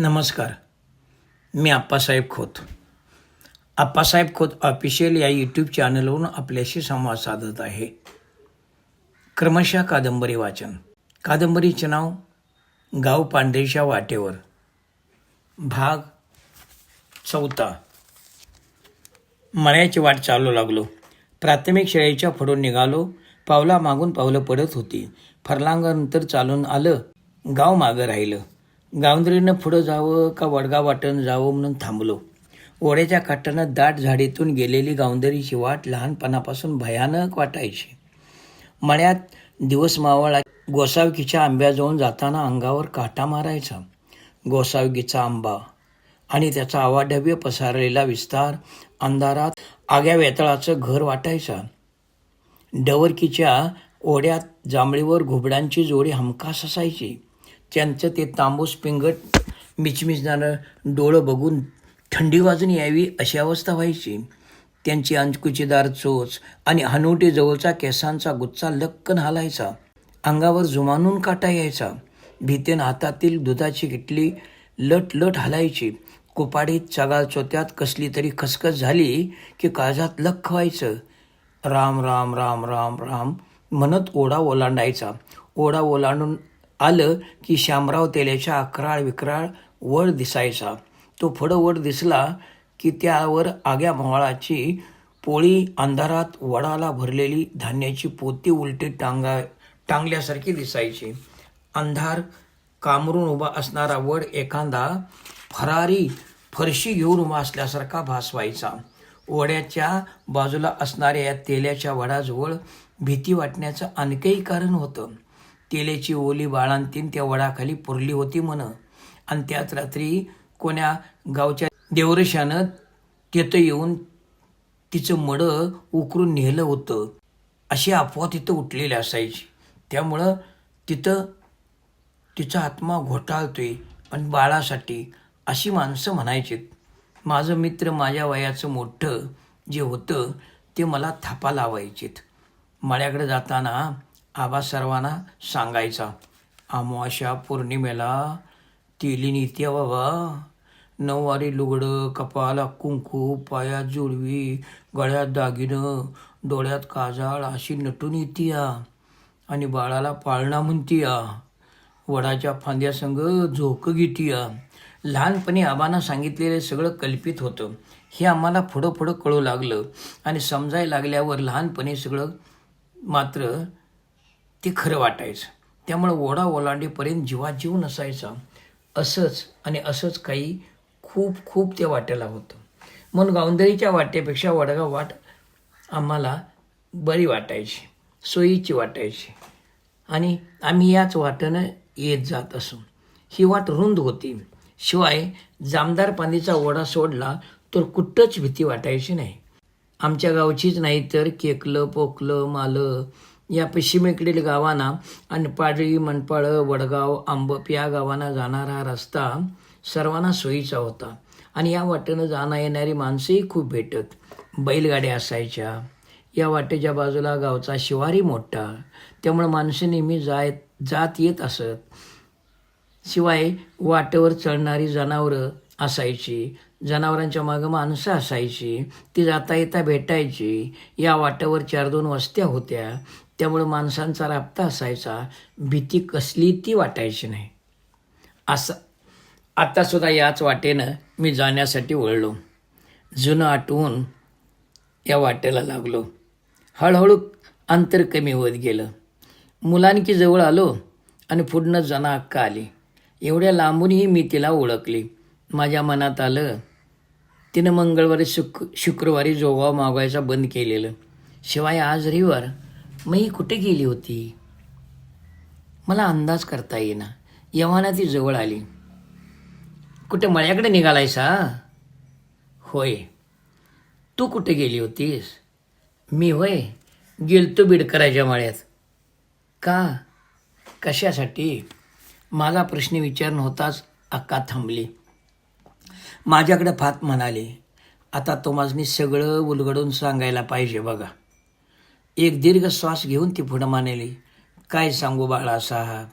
नमस्कार. मी आप्पासाहेब खोत. आप्पासाहेब खोत ऑफिशियल या यूट्यूब चॅनलवरून आपल्याशी संवाद साधत आहे. क्रमशः कादंबरी वाचन. कादंबरीचे नाव गाव पांढरीच्या वाटेवर. भाग चौथा. मळ्याची वाट चालू लागलो. प्राथमिक शाळेच्या फडून निघालो. पावला मागून पावलं पडत होती. फरलांगानंतर चालून आलं. गाव मागं राहिलं. गावंदरीनं पुढं जावं का वडगाव वाटण जावं म्हणून थांबलो. ओढ्याच्या काठानं दाट झाडीतून गेलेली गावंदरीची वाट लहानपणापासून भयानक वाटायची. मळ्यात दिवस मावळा गोसावकीच्या आंब्याजवळून जाताना अंगावर काटा मारायचा. गोसावकीचा आंबा आणि त्याचा आवाढव्य पसरलेला विस्तार अंधारात आग्या वेतळाचं घर वाटायचा. डवरकीच्या ओढ्यात जांभळीवर घुबडांची जोडी हमखास असायची. त्यांचं ते तांबूस पिंगट मिचमिचणारं डोळं बघून थंडी वाजून यावी अशी अवस्था व्हायची. त्यांची अंचकुचीदार चोच आणि हनुटी जवळचा केसांचा गुच्चा लक्कन हालायचा. अंगावर जुमानून काटा यायचा. भीतेन हातातील दुधाची किटली लट लट हलायची. कुपाडीत चगाळ चोत्यात कसली तरी खसखस झाली की काळजात लख व्हायचं. राम राम राम राम राम म्हणत ओढा ओलांडायचा. ओढा ओलांडून आलं की शामराव तेल्याच्या अकराळ विक्राळ वड दिसायचा. तो पुढं वड दिसला की त्यावर आग्या मोहळाची पोळी अंधारात वडाला भरलेली धान्याची पोती उलटी टांगा टांगल्यासारखी दिसायची. अंधार कामरून उभा असणारा वड एखादा फरारी फरशी घेऊन उभा असल्यासारखा भासवायचा. वड्याच्या बाजूला असणाऱ्या या तेल्याच्या वडाजवळ भीती वाटण्याचं आणखंही कारण होतं. तेल्याची ओली बाळांतीन त्या वडाखाली पुरली होती म्हण. आणि त्याच रात्री कोण्या गावच्या देवरशानं तिथं येऊन तिचं मडं उकरून नेलं होतं. अशी अफवा तिथं उठलेली असायची. त्यामुळं तिथं तिचा आत्मा घोटाळतोय पण बाळासाठी अशी माणसं म्हणायची माझं मित्र माझ्या वयाचं मोठं जे होतं ते मला थापा लावायचेत. मळ्याकडे जाताना आबा सर्वांना सांगायचा अमावस्या पौर्णिमेला तेली नित्य बाबा. नऊवारी लुगडं कपाला कुंकू पायात जुळवी गळ्यात दागिनं डोळ्यात काजाळ अशी नटून येतीया आणि बाळाला पाळणा म्हणतीया. वडाच्या फांद्यासंग झोकं घेतीया. लहानपणी आबांना सांगितलेलं सगळं कल्पित होतं. हे आम्हाला पुढं पुढं कळू लागलं आणि समजायला लागल्यावर लहानपणी सगळं मात्र ते खरं वाटायचं. त्यामुळे ओढा ओलांडीपर्यंत जीवात जीव नसायचा. असंच आणि असंच काही खूप खूप त्या वाट्याला होतं. म्हणून गावंदरीच्या वाटेपेक्षा वडगाव वाट आम्हाला बरी वाटायची. सोयीची वाटायची. आणि आम्ही याच वाटेनं येत जात असू. ही वाट रुंद होती. शिवाय जामदार पाणीचा ओढा सोडला तर कुठंच भीती वाटायची नाही. आमच्या गावचीच नाही तर केकलं पोकलं मालं या पश्चिमेकडील गावांना आणि पाडळी मनपाळं वडगाव आंबप या गावांना जाणारा रस्ता सर्वांना सोयीचा होता आणि या वाटेनं जाणं येणारी माणसंही खूप भेटत. बैलगाड्या असायच्या. या वाटेच्या बाजूला गावचा शिवारी मोठा. त्यामुळं माणसं नेहमी जाय जात येत असत. शिवाय वाटेवर चढणारी जनावरं असायची. जनावरांच्या मागं माणसं असायची. ती जाता येता भेटायची. या वाटेवर चार दोन वस्त्या होत्या. त्यामुळं माणसांचा राबता असायचा भीती कसली ती वाटायची नाही. असं आत्तासुद्धा याच वाटेनं मी जाण्यासाठी वळलो. जुनं आठवून या वाटेला लागलो. हळूहळू अंतर कमी होत गेलं. मुलांकी जवळ आलो आणि पुढनं जना अक्का आली. एवढ्या लांबूनही मी तिला ओळखली. माझ्या मनात आलं तिनं मंगळवारी शुक शुक्रवारी जोगाव मागवायचा बंद केलेलं. शिवाय आज रविवार मी कुठे गेली होती? मला अंदाज करता येईना. यव्हाना ती जवळ आली. कुठे मळ्याकडे निघालायसा होय. तू कुठे गेली होतीस? मी होय. गेलतो बिडकराच्या मळ्यात. का? कशासाठी? माझा प्रश्न विचार होताच अक्का थांबली. माझ्याकडे फात म्हणाली आता तुम्हाला सगळं उलगडून सांगायला पाहिजे बघा. एक दीर्घ श्वास घेऊन ती पुढं मानेली काय सांगू बाळासाहेब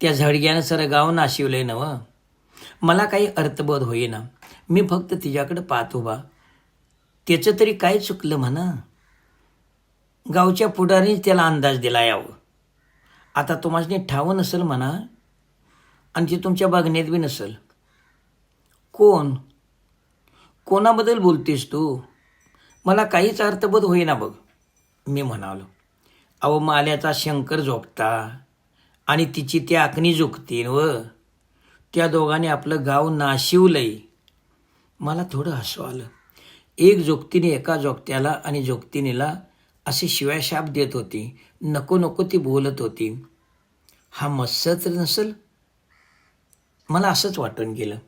त्या झडग्यानं सर गाव नाशिवलंय नव मला काही अर्थबोध होईना. मी फक्त तिच्याकडे पाहतो बा त्याचं तरी काय चुकलं म्हणा? गावच्या पुढारीच त्याला अंदाज दिला यावं. आता तुम्हाला ठावं नसेल म्हणा? आणि ती तुमच्या बघण्यात बी नसेल. कोण? कोणाबद्दल बोलतेस तू? मला काहीच अर्थबोध होईना बघ. मी म्हणालो अहो माल्याचा शंकर झोपता आणि तिची ती आखणी झोपतील व. त्या दोघांनी आपलं गाव नाशिवलंय. मला थोडं हसू आलं. एक जोगतीने एका जोगत्याला आणि जोगतिनीला असे शाप देत होती. नको नको ती बोलत होती. हा मत्स्य तर नसेल. मला असंच वाटून गेलं.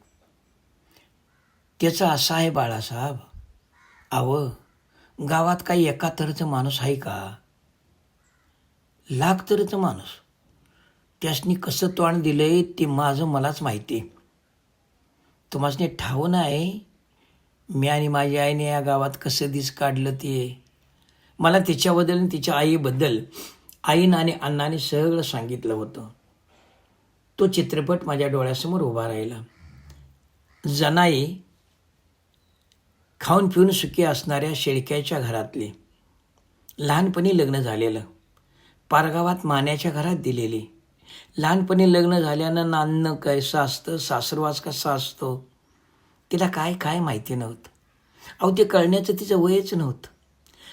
त्याचं असं आहे बाळासाहेब. आवं. गावात काही एका तऱ्हेचं माणूस आहे का? लाख तऱ्हेचं माणूस. त्यासनी कसं तोंड दिलंय ते माझं मलाच माहिती तुम्हाला ठावं नाही मी आणि माझ्या आईने या गावात कसं दिस काढलं ते? मला तिच्याबद्दल आणि तिच्या आईबद्दल आईनं आणि अण्णाने सगळं सांगितलं होतं. तो चित्रपट माझ्या डोळ्यासमोर उभा राहिला. जनाई खाऊन पिऊन सुखी असणाऱ्या शेळक्याच्या घरातली. लहानपणी लग्न झालेलं. पारगावात मान्याच्या घरात दिलेली. लहानपणी लग्न झाल्यानं नान्न कसं असतं सासरवास कसा असतो? तिला काय काय माहिती नव्हतं. अहो ते कळण्याचं तिचं वयच नव्हतं.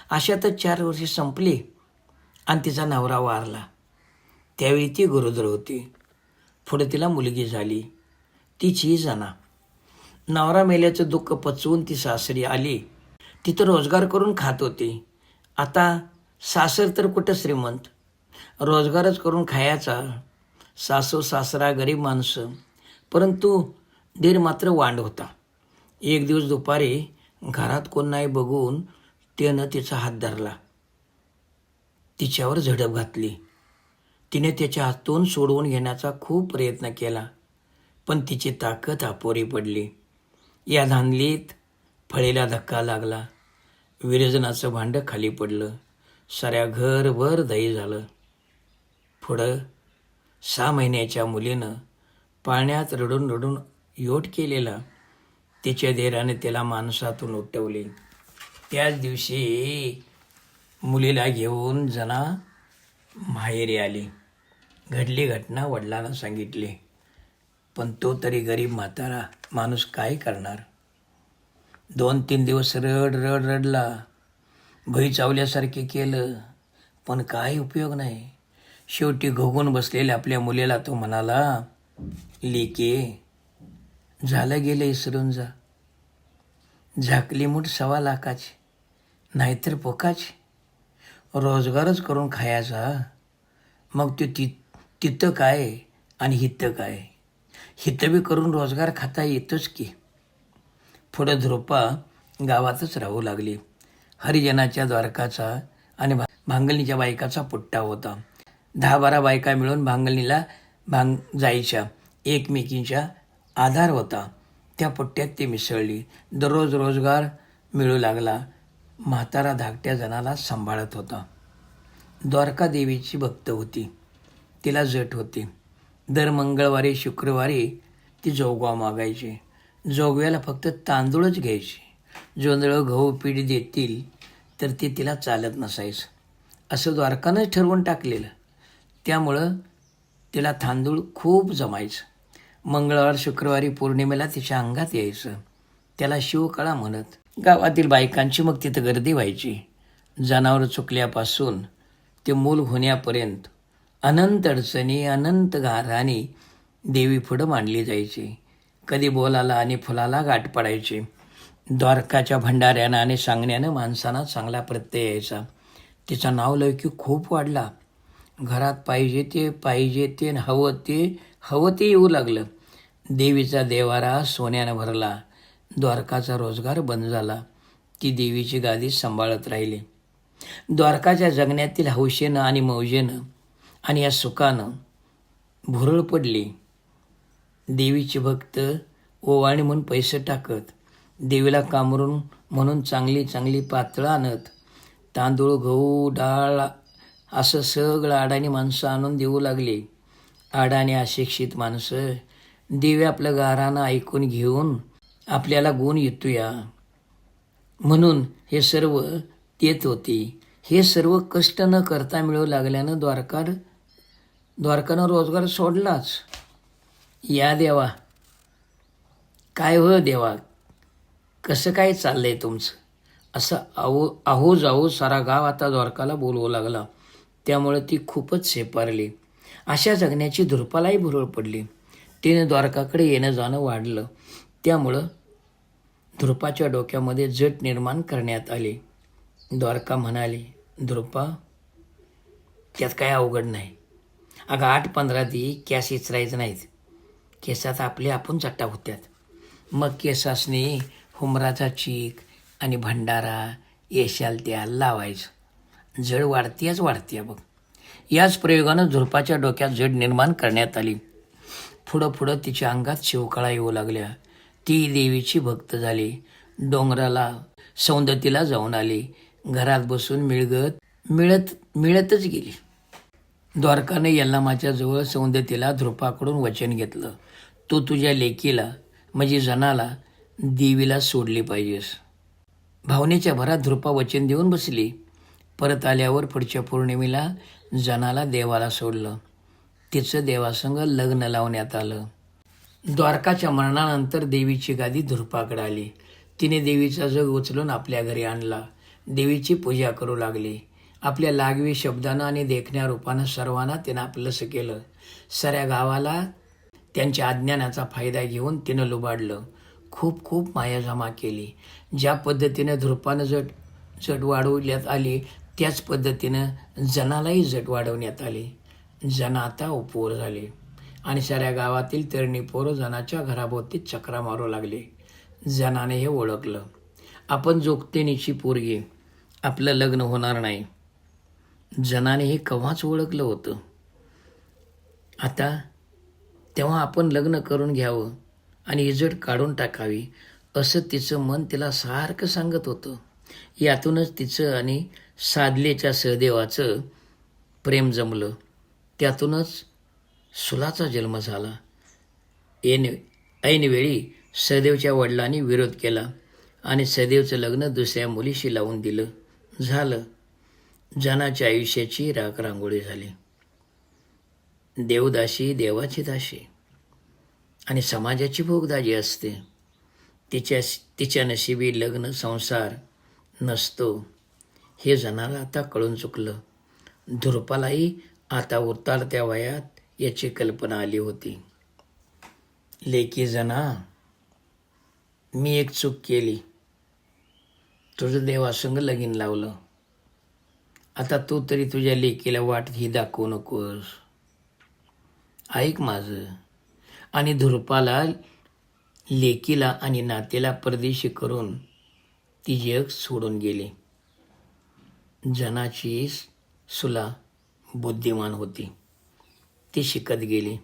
अशातच चार वर्षे संपली आणि तिचा नवरा वारला. त्यावेळी ती गरोदर होती. पुढे तिला मुलगी झाली. तिची जणा. नवरा मेल्याचं दुःख पचवून ती सासरी आली. तिथं रोजगार करून खात होती. आता सासर तर कुठं श्रीमंत? रोजगारच करून खायचा. सासू सासरा गरीब माणसं. परंतु दीर मात्र वांड होता. एक दिवस दुपारी घरात कोण नाही बघून त्यानं तिचा हात धरला. तिच्यावर झडप घातली. तिने त्याच्या हातून सोडवून घेण्याचा खूप प्रयत्न केला. पण तिची ताकद अपोरी पडली. या धांदलीत फळीला धक्का लागला. विरजनाचं भांडं खाली पडलं. साऱ्या घरभर दही झालं. पुढं सहा महिन्याच्या मुलीनं पाण्यात रडून रडून योट केलेला तिच्या धैर्याने त्याला माणसातून उठवले. त्याच दिवशी मुलीला घेऊन जना माहेरी आली. घडली घटना वडिलांना सांगितली. पण तो तरी गरीब म्हातारा माणूस काय करणार? दोन तीन दिवस रड रड रडला. भई चावल्यासारखे केलं पण काय उपयोग नाही. शेवटी घोगून बसलेल्या आपल्या मुलीला तो म्हणाला लेके झालं गेलं इसरून जा. झाकली मूठ सव्वा लाखाची नाहीतर पोकाची. रोजगारच करून खायचा मग ते ति तिथं काय आणि हिथं काय? हितवी करून रोजगार खाता येतोच की. पुढं ध्रुपा गावातच राहू लागली. हरिजनाच्या द्वारकाचा आणि भा भांगलनीच्या बायकाचा पुट्टा होता. दहा बारा बायका मिळून भांगलनीला भांग जायच्या. एकमेकींच्या आधार होता. त्या पुट्ट्यात ती मिसळली. दररोज रोजगार मिळू लागला. म्हातारा धाकट्या जणाला सांभाळत होता. द्वारका देवीची भक्त होती. तिला जट होती. दर मंगळवारी शुक्रवारी ती जोगवा मागायची. जोगव्याला फक्त तांदूळच घ्यायची. जोंधळं गहू पीठ देतील तर ते तिला चालत नसायचं. असं द्वारकानंच ठरवून टाकलेलं. त्यामुळं तिला तांदूळ खूप जमायचं. मंगळवार शुक्रवारी पौर्णिमेला तिच्या अंगात यायचं. त्याला शिवकळा म्हणत गावातील बायकांची मग तिथं गर्दी व्हायची. जनावर चुकल्यापासून ते मूल होण्यापर्यंत अनंत अडचणी अनंत गाराणी देवी पुढं मांडली जायची. कधी बोलाला आणि फुलाला गाठ पडायची. द्वारकाच्या भंडाऱ्यानं आणि सांगण्यानं माणसांना चांगला प्रत्यय यायचा. तिचा नावलौकिक खूप वाढला. घरात पाहिजे ते पाहिजे ते न हवं ते हवं ते येऊ लागलं. देवीचा देवारा सोन्यानं भरला. द्वारकाचा रोजगार बंद झाला. ती देवीची गादी सांभाळत राहिली. द्वारकाच्या जगण्यातील हौशेनं आणि मौजेनं आणि या सुखानं भुरळ पडली. देवीचे भक्त ओवाळणी म्हणून पैसे टाकत देवीला कामरून म्हणून चांगली चांगली पातळं आणत तांदूळ गहू डाळ असं सगळं अडाणी माणसं आणून देऊ लागली. अडाणी अशिक्षित माणसं देवी आपलं गारानं ऐकून घेऊन आपल्याला गुण येतोया. म्हणून हे सर्व देत होते. हे सर्व कष्ट न करता मिळू लागल्यानं द्वारकार द्वारकानं रोजगार सोडलाच. या देवा. काय हो देवा? कसं काय चाललं आहे तुमचं? असं आहो आहो जाओ सारा गाव आता द्वारकाला बोलवू लागला. त्यामुळे ती खूपच सेपारली अशा जगण्याची धुरपालाही भुरळ पडली. तिने द्वारकाकडे येणं जाणं वाढलं. त्यामुळं धुरपाच्या डोक्यामध्ये जट निर्माण करण्यात आली. द्वारका म्हणाली ध्रुपा त्यात काय अवघड नाही. अगं आठ पंधरा दी केस इचरायचं नाहीत. केसात आपले आपण चट्टा होत्यात मग केसासने हुमराचा चीक आणि भंडारा येशाल त्या लावायचं. जड वाढतीयाच वाढतीया बघ. याच प्रयोगानं झुरपाच्या डोक्यात जड निर्माण करण्यात आली. पुढं पुढं तिच्या अंगात शिवकळा येऊ लागल्या. ती देवीची भक्त झाली. डोंगराला सौंदतीला जाऊन आली. घरात बसून मिळगत मिळत मिळतच गेली. द्वारकाने यल्लामाच्याजवळ सौंदतीला ध्रुपाकडून वचन घेतलं. तू तुझ्या लेकीला म्हणजे जनाला देवीला सोडली पाहिजेस. भावनेच्या भरात ध्रुपा वचन देऊन बसली. परत आल्यावर पुढच्या पौर्णिमेला जनाला देवाला सोडलं. तिचं देवासंग लग्न लावण्यात आलं. द्वारकाच्या मरणानंतर देवीची गादी ध्रुपाकडे आली. तिने देवीचा जग उचलून आपल्या घरी आणला. देवीची पूजा करू लागली. आपल्या लागवी शब्दानं आणि देखण्या रूपानं सर्वांना तिनं आपलंसं केलं. साऱ्या गावाला त्यांच्या अज्ञानाचा फायदा घेऊन तिनं लुबाडलं. खूप खूप माया जमा केली. ज्या पद्धतीनं धुरपानं जट जट वाढवण्यात आली त्याच पद्धतीनं जनालाही जट वाढवण्यात आली. जना आता उपवर झाले. आणि साऱ्या गावातील तरुणी पोरं जनाच्या घराभोवती चक्रा मारू लागले. जनाने हे ओळखलं. आपण जोगतेनीची पोरगी. आपलं लग्न होणार नाही. जनाने हे केव्हाच ओळखलं होतं. आता तेव्हा आपण लग्न करून घ्यावं आणि इजड काढून टाकावी असं तिचं मन तिला सारखं सांगत होतं. यातूनच तिचं आणि साधलेच्या सहदेवाचं प्रेम जमलं. त्यातूनच सुलाचा जन्म झाला. ऐन ऐनवेळी सहदेवच्या वडिलांनी विरोध केला आणि सहदेवचं लग्न दुसऱ्या मुलीशी लावून दिलं. झालं. जनाच्या आयुष्याची राख रांगोळी झाली. देवदाशी देवाची दाशी आणि समाजाची भोगदाजी असते. तिच्या तिच्या नशिबी लग्न संसार नसतो. हे जनाला आता कळून चुकलं. धुरपालाही आता उतारत्या वयात याची कल्पना आली होती. लेकी जना मी एक चूक केली. तुझं देवासंग लगीन लावलं. आता तू तरी तुझ्या लेकीला वाट ही दाखवू नकोस ऐक माझं आणि धुरपाला लेकीला आणि नातेला परदेशी करून ती जग सोडून गेली जनाची सुला बुद्धिमान होती ती शिकत गेली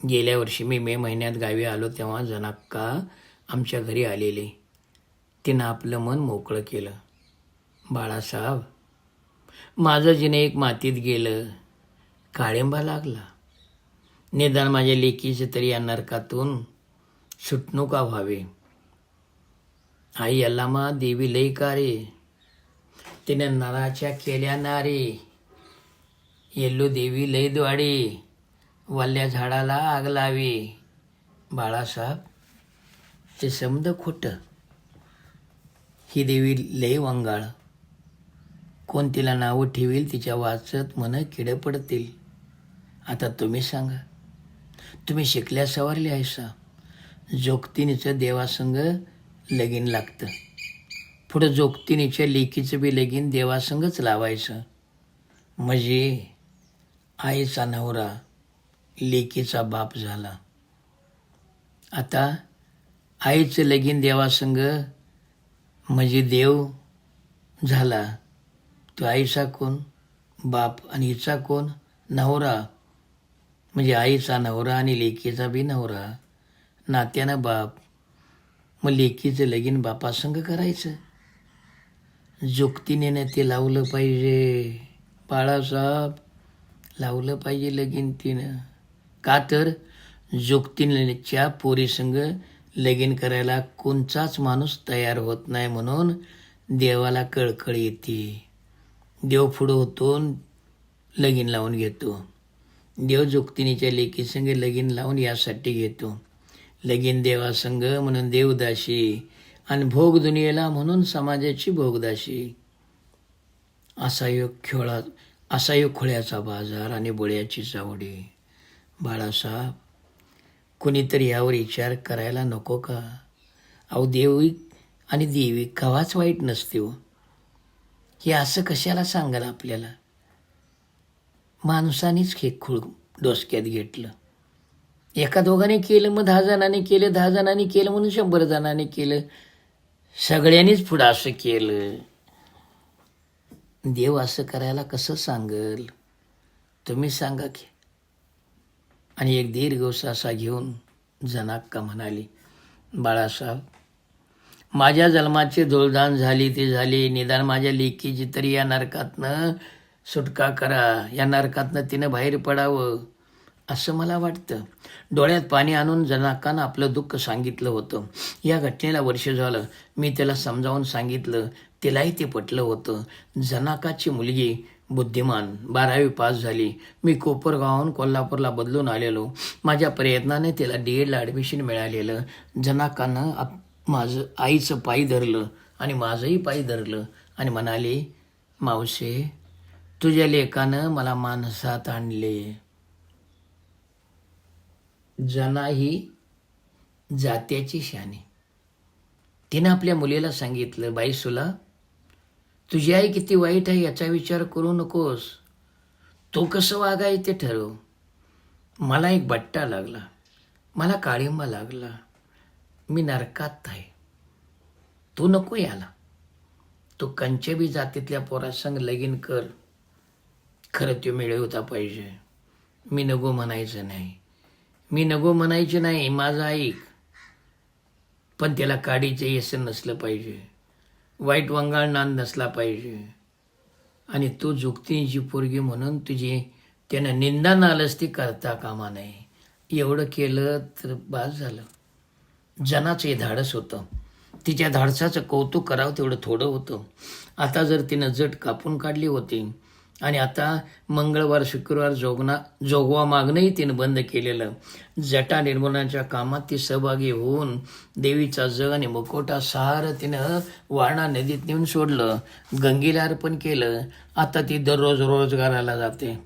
गेल्या वर्षी मी मे महिन्यात गावी आलो तेव्हा जनाक्का आमच्या घरी आलेले तिनं आपलं मन मोकळं केलं बाळासाहेब माझं जिने एक मातीत गेलं काळिंबा लागला. निदान माझ्या लेकीचे तरी या नरकातून सुटणुका व्हावे. आई अल्लामा देवी लई का रे तिने नराच्या केल्या नारे. येल्लो देवी लई द्वाडी. वल्ल्या झाडाला आग लावी. बाळासाहेब ते समद खोटं. ही देवी लई वंगाळ. कोण तिला नावं ठेवील तिच्या वाचत मन किडे पडतील? आता तुम्ही सांगा. तुम्ही शिकल्या सवारली आहेसा जोगतिनीचं देवासंग लगीन लागतं. पुढं जोगतिनीच्या लेकीचं बी लगीन देवासंगच लावायचं. म्हणजे आईचा नवरा लेकीचा बाप झाला. आता आईचं लगीन देवासंग म्हणजे देव झाला. तो आईचा कोण? बाप आणि हिचा कोण? नवरा. म्हणजे आईचा नवरा आणि लेकीचा बी नवरा. नात्यानं बाप. मग लेकीचं लगीन बापासंग करायचं. जुक्तीने ते लावलं पाहिजे. बाळासाहेब लावलं पाहिजे लगीन तिनं. का तर जोगतीच्या पोरीसंग लगीन करायला कोणचाच माणूस तयार होत नाही म्हणून देवाला कळकळ येते. देव पुढं होतो लगीन लावून घेतो. देव जोगतिनीच्या संघ लगीन लावून यासाठी घेतो. लगीन देवासंग म्हणून देवदाशी आणि भोग दुनियेला म्हणून समाजाची भोगदाशी असा योग खेळा असा योग खोळ्याचा बाजार आणि बोळ्याची चावडी. बाळासाहेब कुणीतरी यावर विचार करायला नको का? अहो देवी आणि देवी कवाच वाईट नसते हो. हे असं कशाला सांगाल आपल्याला? माणसानेच हे खूळ डोसक्यात घेतलं. एका दोघांनी केलं मग दहा जणांनी केलं दहा जणांनी केलं म्हणून शंभर जणांनी केलं. सगळ्यांनीच पुढं असं केलं. देव असं करायला कसं सांगल? तुम्ही सांगा की. आणि एक दीर्घ असा घेऊन जनाक्का म्हणाली बाळासाहेब माझ्या जन्माची दोलदान झाली ती झाली. निदान माझ्या लेकीची तरी या नरकातनं सुटका करा. या नरकातनं तिनं बाहेर पडावं असं मला वाटतं. डोळ्यात पाणी आणून जनाकानं आपलं दुःख सांगितलं होतं. या घटनेला वर्ष झालं. मी त्याला समजावून सांगितलं. तिलाही ते पटलं होतं. जनाकाची मुलगी बुद्धिमान बारावी पास झाली. मी कोपरगावहून कोल्हापूरला बदलून आलेलो. माझ्या प्रयत्नाने तिला डी एडला ॲडमिशन मिळालेलं. जनाकानं आप माझं आईचं पायी धरलं आणि माझंही पायी धरलं आणि म्हणाले मावशे तुझ्या लेकानं मला माणसात आणले. जना ही जात्याची शाने. तिनं आपल्या मुलीला सांगितलं बाई सुला तुझी आई किती वाईट आहे याचा विचार करू नकोस. तो कसं वागाय ते ठरव. मला एक बट्टा लागला. मला काळिंबा लागला. मी नरकात आहे. तू नको याला. तू कंचेबी जातीतल्या पोरासंग लगीन कर. खरं तो मिळवता पाहिजे. मी नको म्हणायचं नाही. मी नको म्हणायचे नाही माझं ऐक. पण त्याला काडीचं येसन नसलं पाहिजे. वाईट वंगाळ नांद नसला पाहिजे. आणि तू जुक्तीची पोरगी म्हणून तुझी त्यानं निंदा नालच ती करता कामा नाही एवढं केलं तर बास झालं. जनाचं हे धाडस होतं. तिच्या धाडसाचं कौतुक करावं तेवढं थोडं होतं. आता जर तिनं जट कापून काढली होती आणि आता मंगळवार शुक्रवार जोगना जोगवा मागणंही तिनं बंद केलेलं. जटा निर्मूलनाच्या कामात ती सहभागी होऊन देवीचा जग आणि मुकोटा सहार तिनं वारणा नदीत नेऊन सोडलं. गंगेला अर्पण केलं. आता ती दररोज रोजगाराला जाते.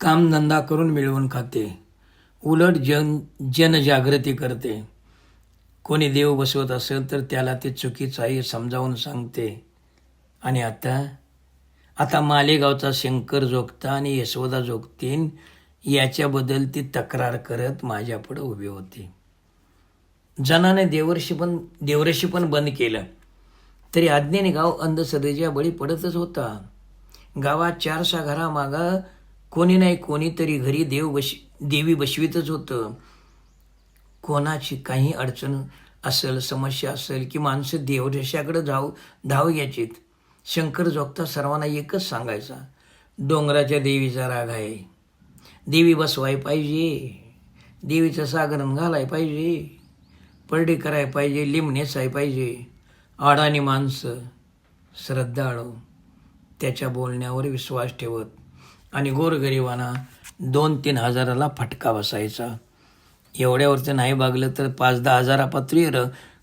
कामधंदा करून मिळवून खाते. उलट जन जनजागृती करते. कोणी देव बसवत असेल तर त्याला ते चुकीचं आहे समजावून सांगते. आणि आता आता मालेगावचा शंकर जोगता आणि यशोदा जोगतीन याच्याबद्दल ती तक्रार करत माझ्यापुढं उभी होती. जनाने देवर्षी पण देवरशी पण बंद केलं. तरी आज्ञेने गाव अंधश्रद्धेच्या बळी पडतच होता. गावात चारशा घरामागं कोणी नाही कोणीतरी घरी देव बश देवी बसवीतच होतं. कोणाची काही अडचण असेल समस्या असेल की माणसं देवदेशाकडे धाव धाव घ्यायचीत. शंकर जोगता सर्वांना एकच सांगायचा डोंगराच्या देवीचा राग आहे. देवी बसवाय पाहिजे. देवीचं सागरण घालाय पाहिजे. परडे कराय पाहिजे लिंब नेसाय पाहिजे. अडाणी माणसं श्रद्धाळू त्याच्या बोलण्यावर विश्वास ठेवत आणि गोरगरिबांना दोन तीन हजाराला फटका बसायचा. एवढ्यावरती नाही बागलं तर पाच दहा हजारापात्रीर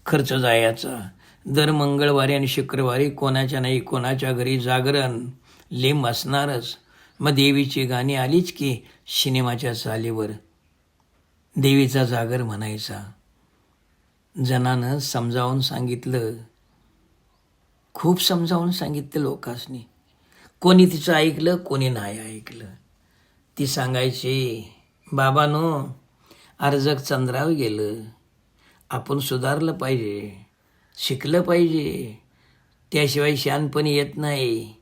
खर्च जायचा. दर मंगळवारी आणि शुक्रवारी कोणाच्या नाही कोणाच्या घरी जागरण लिंब असणारच. मग देवीची गाणी आलीच की सिनेमाच्या चालीवर. देवीचा जागर म्हणायचा. जनानं समजावून सांगितलं. खूप समजावून सांगितलं लोकांनी कोणी तिचं ऐकलं कोणी नाही ऐकलं. ती सांगायची बाबानो अर्जक चंद्रावर गेलं. आपण सुधारलं पाहिजे शिकलं पाहिजे. त्याशिवाय शानपणी येत नाही.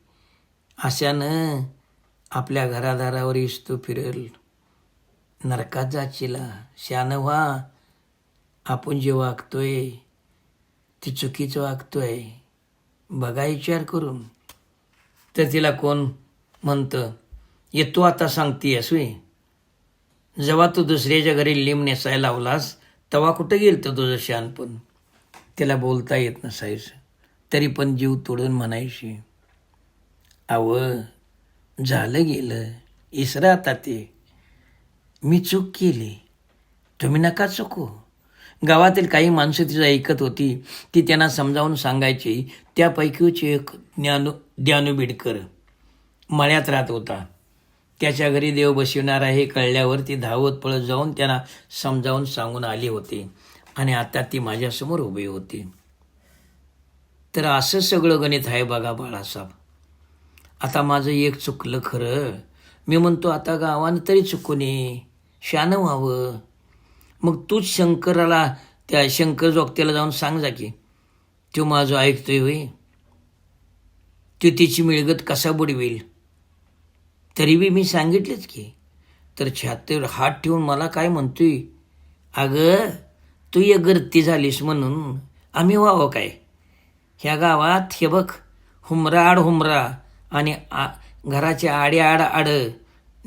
अशानं आपल्या घरादारावर इस्तू फिरेल. नरकात जाचीला शान व्हा. आपण जे वागतोय ती चुकीचं वागतोय. बघा विचार करून. तर तिला कोण म्हणतं? येतो आता सांगते असू जेव्हा तू दुसऱ्याच्या घरी लिंब नेसायला लावलास तेव्हा कुठं गेल तर तुझं शहाणपण? त्याला बोलता येत नसायचं. तरी पण जीव तोडून म्हणायची आव झालं गेलं. इसरा आता ते. मी चूक केली. तुम्ही नका चुकू. गावातील काही माणसं तिचं ऐकत होती ती त्यांना समजावून सांगायची त्यापैकीच एक ज्ञानू ज्ञानू बिडकर मळ्यात राहत होता. त्याच्या घरी देव बसविणार आहे हे कळल्यावर ती धावत पळत जाऊन त्यांना समजावून सांगून आली होती आणि आता ती माझ्यासमोर उभी होती. तर असं सगळं गणित आहे बघा बाळासाहेब. आता माझं एक चुकलं खरं. मी म्हणतो आता गावानं तरी चुकून ये शानं व्हावं. मग तूच शंकराला त्या शंकर जोगत्याला जाऊन सांग जा की तो माझं ऐकतोय होय? तो तिची मिळगत कसा बुडवेल? तरी बी मी सांगितलेच की तर छातीवर हात ठेवून मला काय म्हणतोय? अगं तू एक गर्ती झालीस म्हणून आम्ही व्हावं काय? ह्या गावात हे बघ हुमरा आड हुमरा आणि आ घराच्या आडे आड आड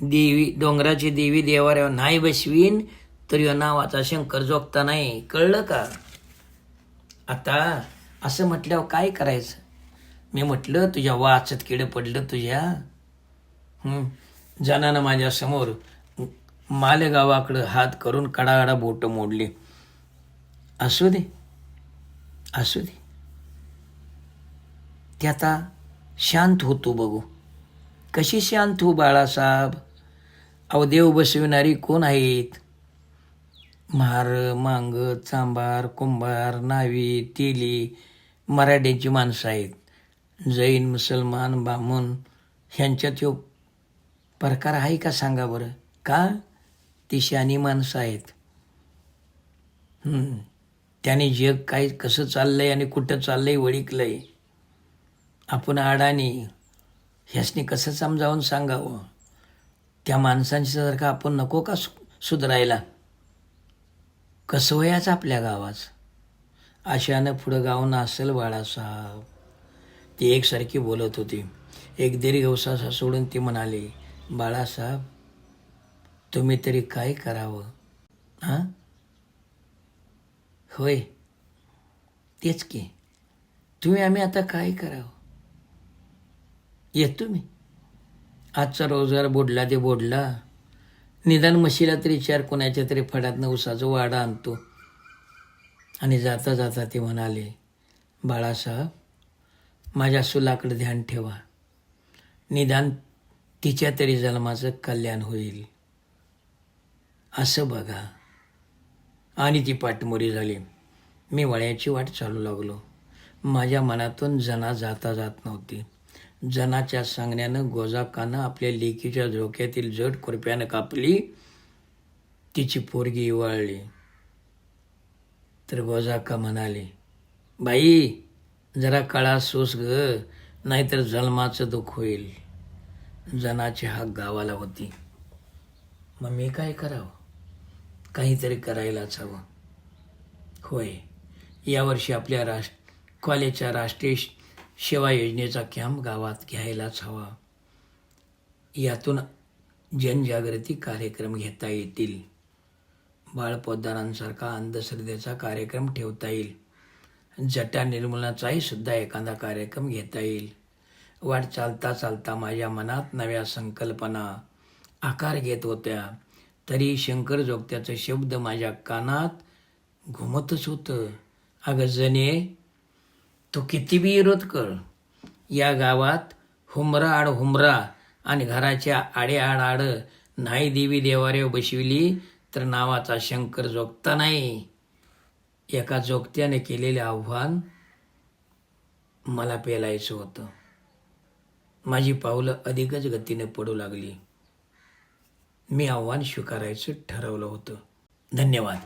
देवी डोंगराची देवी देवाऱ्यावर नाही बसवीन तर या नावाचा शंकर जोगता नाही. कळलं का? आता असं म्हटल्यावर काय करायचं? मी म्हटलं तुझ्या वाचत किडं पडलं तुझ्या. जनानं माझ्यासमोर मालेगावाकडं हात करून कडागडा बोट मोडली. असू दे. असू दे. ते आता शांत होतो बघू. कशी शांत हो बाळासाहेब? अहो देव बसविणारी कोण आहेत? म्हार मांग चांभार कुंभार नावी तेली मराठ्यांची माणसं आहेत. जैन मुसलमान बामण ह्यांच्यात यो प्रकार आहे का सांगा बरं? का? ती शानी माणसं आहेत. त्याने जग काय कसं चाललंय आणि कुठं चाललंय वळिकलंय. आपण अडाणी ह्यासनी कसं समजावून सांगावं? त्या माणसांच्यासारखं आपण नको का सु सुधरायला? कसं वयाच आपल्या गावाच? आशानं पुढं गाव नासल बाळासाहेब. ती एकसारखी बोलत होती. एक दीर्घ उसासा सोडून ती म्हणाली बाळासाहेब तुम्ही तरी काय करावं? हां? होय. तेच की. तुम्ही आम्ही आता काय करावं? येतो मी. आजचा रोजगार बोडला ते बोडला. निदान म्हशीला तरी चार कोणाच्या तरी फडातनं उसाचं वाडा आणतो. आणि जाता जाता ते म्हणाले बाळासाहेब माझ्या सुलाकडे ध्यान ठेवा. निदान तिच्या तरी जन्माचं कल्याण होईल. असं बघा. आणि ती पाठमोरी झाली. मी वळ्याची वाट चालू लागलो. माझ्या मनातून जना जाता जात नव्हती. जनाच्या सांगण्यानं गोजाकानं आपल्या लेकीच्या झोक्यातील जड खुरप्यानं कापली. तिची पोरगी इवाळली तर गोजाका म्हणाले बाई जरा कळा सोस ग नाहीतर जन्माचं दुःख होईल. जनाची हाक गावाला होती. मग मी काय करावं? काहीतरी करायलाच हवं. होय यावर्षी आपल्या राष्ट्र कॉलेजच्या राष्ट्रीय सेवा योजनेचा कॅम्प गावात घ्यायलाच हवा. यातून जनजागृती कार्यक्रम घेता येतील. बाळपोद्दारांसारखा अंधश्रद्धेचा कार्यक्रम ठेवता येईल. जटा निर्मूलनाचाही सुद्धा एखादा कार्यक्रम घेता येईल. वाट चालता चालता माझ्या मनात नव्या संकल्पना आकार घेत होत्या. तरी शंकर जोगत्याचं शब्द माझ्या कानात घुमतच होतं. अगं जने तू किती विरोध कर. या गावात हुमरा आड हुमरा आणि घराच्या आडे आड आड नाही देवी देवाऱ्यावर बसविली तर नावाचा शंकर जोगता नाही. एका जोगत्याने केलेले आव्हान मला पेलायचं होतं. माझी पावलं अधिकच गतीने पडू लागली. मी आव्हान स्वीकारायचं ठरवलं होतं. धन्यवाद.